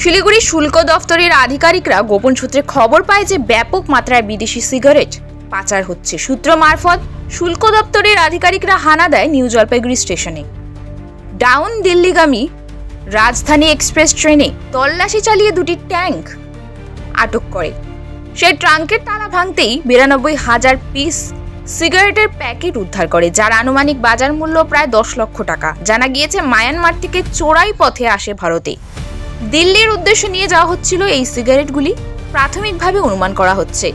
শিলিগুড়ি শুল্ক দফতরের আধিকারিকরা গোপন সূত্রে খবর পায় যে ব্যাপক মাত্রায় বিদেশি সিগারেট পাচার হচ্ছে। সূত্র মারফত শুল্ক দপ্তরের আধিকারিকরা হানা দেয় নিউ জলপাইগুড়ি স্টেশনে। ডাউন দিল্লিগামী রাজধানী এক্সপ্রেস ট্রেনে তল্লাশি চালিয়ে দুটি ট্যাঙ্ক আটক করে। সেই ট্রাঙ্কের তালা ভাঙতেই বিরানব্বই হাজার পিস সিগারেটের প্যাকেট উদ্ধার করে, যার আনুমানিক বাজার মূল্য প্রায় দশ লক্ষ টাকা। জানা গিয়েছে, মায়ানমার থেকে চোরাই পথে আসে ভারতে। দিল্লির উদ্দেশ্যে নিয়ে যাওয়া হচ্ছিল এই সিগারেটগুলি প্রাথমিকভাবে অনুমান করা হচ্ছে।